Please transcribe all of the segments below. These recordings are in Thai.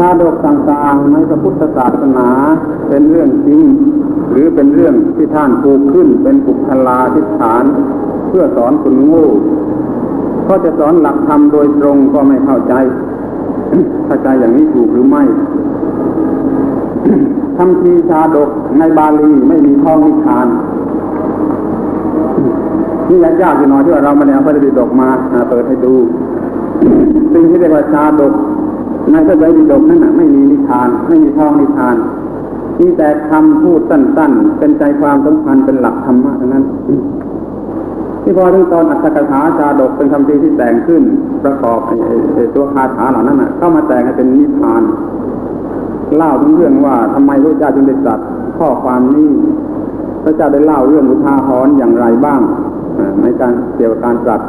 ชาดกต่างๆในพระพุทธศาสนาเป็นเรื่องจริง หรือเป็นเรื่องที่ท่านปลูกขึ้นเป็นปุคลาทิฏฐาน เพื่อสอนคนโง่ก็จะสอนหลักธรรมโดยตรงก็ไม่เข้าใจเข้าใจอย่างนี้ถูกหรือไม่คำทีชาดกในบาลีไม่มีท่องนิทานนี่ยากยากอยู่หน่อยที่ว่าเรามาแนวพระดิดกมาเปิดให้ดูสิ่งที่เรียกว่าชาดก ในพระไตรปิฎกนั่นน่ะไม่มีนิทาน ไม่มีท่องนิทานมีแต่คำพูดสั้น ๆ เป็นใจความสำคัญเป็นหลักธรรมะเท่านั้น ที่พอถึงตอนอัตถกถาชาดกเป็นคำทีที่แต่งขึ้น ประกอบตัวคาถาเหล่านั้นเข้ามาแต่งให้เป็นนิทาน เล่าถึงเรื่องว่าทำไมพระเจ้าจึงได้ตรัสข้อความนี้ พระเจ้าได้เล่าเรื่องอุทาหรณ์อย่างไรบ้างในการเกี่ยวกับการตรัส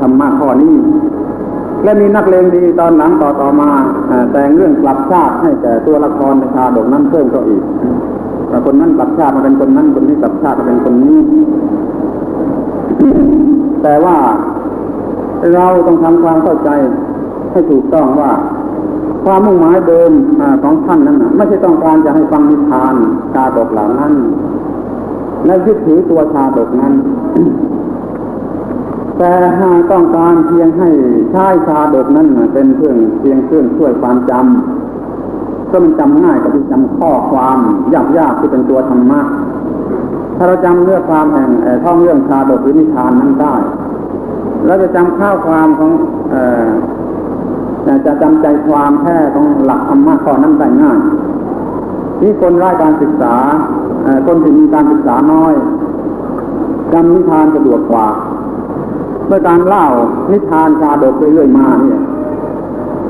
ธรรมะข้อนี้ และมีนักเลงดีตอนหลังต่อต่อมาแต่งเรื่องกลับชาติให้แก่ตัวละครในชาดกนั้นเพิ่มเข้าอีกคนนั้นกลับชาติมาเป็นคนนั้นคนนี้กลับชาติมาเป็นคนนี้ แต่ว่าเราต้องทำความเข้าใจให้ถูกต้องว่า ความมุ่งหมายเดิมของท่านนั้นไม่ใช่ต้องการจะให้ฟังนิทานชาดกเหล่านั้นและยึดถือตัวชาดกนั้น แต่หากต้องการเพียงให้ใช้ชาดกนั้นเป็นเครื่องเพียงเครื่องช่วยความจำก็มันจำง่ายกว่าที่จำข้อความยากๆที่เป็นตัวธรรมะถ้าเราจำเรื่องความแห่งท่องเรื่องชาดกหรือนิทานนั้นได้เราจะจำข้าวความของจะจำใจความแท้ของหลักธรรมะข้อนั้นได้ง่ายที่คนไร้การศึกษาคนที่มีการศึกษาน้อยจำนิทานสะดวกกว่า เมื่อการเล่านิทานชาดกเรื่อยๆมาเนี่ย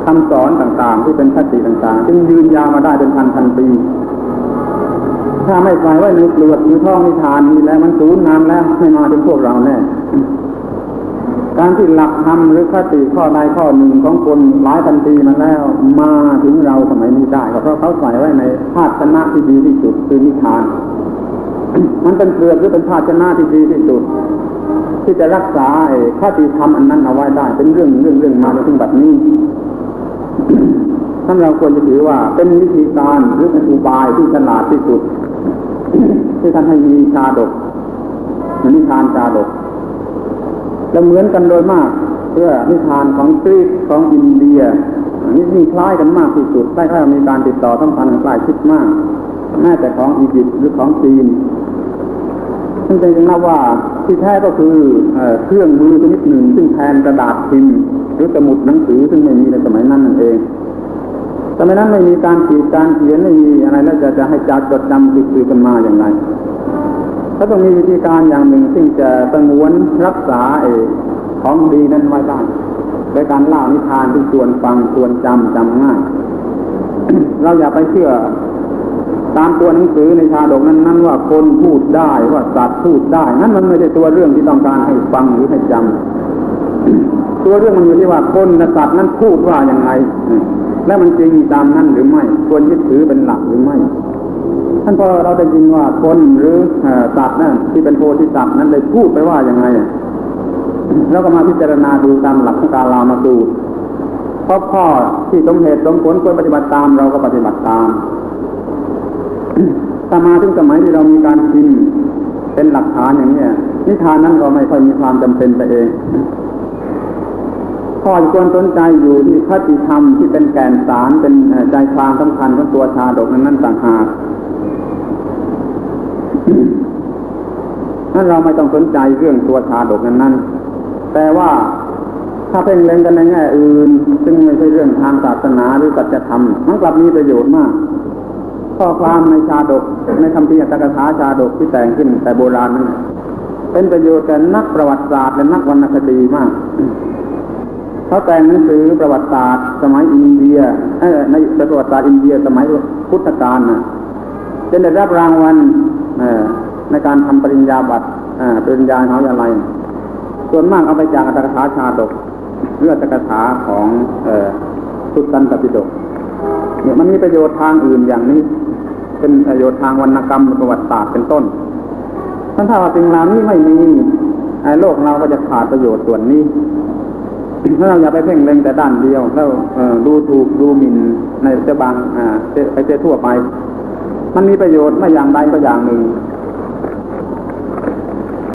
คำสอนต่างๆ ที่เป็นคติต่างๆ จึงยืนยาวมาได้เป็นพันพันปี ถ้าไม่ใส่ไว้ในเปลือกในท่องนิทานนี้แล้วมันสูญนานแล้วไม่มาถึงพวกเราแน่การที่หลักธรรมหรือคติข้อใดข้อหนึ่งของคนหลายพันปีมาแล้ว มาถึงเราสมัยนี้ได้ก็เพราะเขาใส่ไว้ในภาชนะที่ดีที่สุดคือนิทาน มันเป็นเปลือกหรือเป็นภาชนะที่ดีที่สุด ที่จะรักษาไอ้คติธรรมอันนั้นเอาไว้ได้ เป็นเรื่องเรื่องเรื่องมาในถึงแบบนี้ท่านเราควรจะถือว่าเป็นวิธีการหรือเป็นอุบายที่ฉลาดที่สุด ที่ท่านให้มีชาดกนิทานชาดกจะเหมือนกันโดยมากเพื่อนิทานของกรีกของอินเดียนี่มีคล้ายกันมากที่สุดได้ค่มีการติดต่อสัมพันธ์กันใกล้ชิดมากแม้แต่ของอียิปต์หรือของจีน ซึ่งจะนับว่าที่แท้ก็คือเครื่องมือชนิดหนึ่ง ซึ่งแทนกระดาษพิมพ์ หรือสมุดหนังสือซึ่งไม่มีในสมัยนั้นนั่นเองสมัยนั้นไม่มีการขีดการเขียนไม่มีอะไรแล้วจะจะให้จัดจดจำติดตือกันมาอย่างไรก็ต้องมีวิธีการอย่างหนึ่งซึ่งจะสงวนรักษาไอ้ของดีนั้นไว้ได้โดยการเล่านิทานที่ชวนฟังชวนจำจำง่าย เราอย่าไปเชื่อ ตามตัวหนังสือในชาดกนั้นนั้นว่าคนพูดได้ว่าสัตว์พูดได้ นั้นมันไม่ใช่ตัวเรื่องที่ต้องการให้ฟังหรือให้จำตัวเรื่องมันอยู่ที่ว่าคนและสัตว์นั้นพูดว่าอย่างไรและมันจริงตามนั้นหรือไม่ ควรยึดถือเป็นหลักหรือไม่ท่านพอเราได้ยินว่าคนหรือสัตว์นั่นที่เป็นโพธิสัตว์นั้นได้พูดไปว่าอย่างไงเราก็มาพิจารณาดูตามหลักของการลามาดูพราะข้อที่สมเหตุสมผลควรปฏิบัติตามเราก็ปฏิบัติตาม ถ้ามาถึงสมัยที่เรามีการพิมพ์เป็นหลักฐานอย่างนี้นิทานนั้นก็ไม่ค่อยมีความจำเป็นไปเองข้อควรสนใจอยู่ที่คติธรรมที่เป็นแก่นสารเป็นใจความสำคัญของตัวชาดกนั้นต่างหากนั้นเราไม่ต้องสนใจเรื่องตัวชาดกนั้นนั้นแต่ว่าถ้าเพ่งเล็งกันในแง่อื่น ซึ่งไม่ใช่เรื่องทางศาสนาหรือสัจธรรมมันกลับมีประโยชน์มาก ข้อความในชาดกในคำพีอัตกถาชาดกที่แต่งขึ้นแต่โบราณนั้นเป็นประโยชน์แก่นักประวัติศาสตร์และนักวรรณคดีมากเขาแต่งหนังสือประวัติศาสตร์ สมัยอินเดียในประวัติศาสตร์อินเดียสมัยพุทธกาลนะจนได้รับรางวัลในการทำปริญญาบัตรปริญญาเขาอย่างไรส่วนมากเอาไปจากอัตถกถาชาดกหรืออัตถกถาของสุตตันตปิฎก เนี่ยมันมีประโยชน์ทางอื่นอย่างนี้ เป็นประโยชน์ทางวรรณกรรมประวัติศาสตร์เป็นต้นท่านถ้าว่าสิ่งเหล่านี้ไม่มีโลกเราก็จะขาดประโยชน์ส่วนนี้ถ้าเราอย่าไปเพ่งเล็งแต่ด้านเดียวแล้วดูถูกดูหมิ่นในเจ้าบางอ่าเจไปเจ้ทั่วไป มันมีประโยชน์ไม่อย่างใดก็อย่างหนึ่ง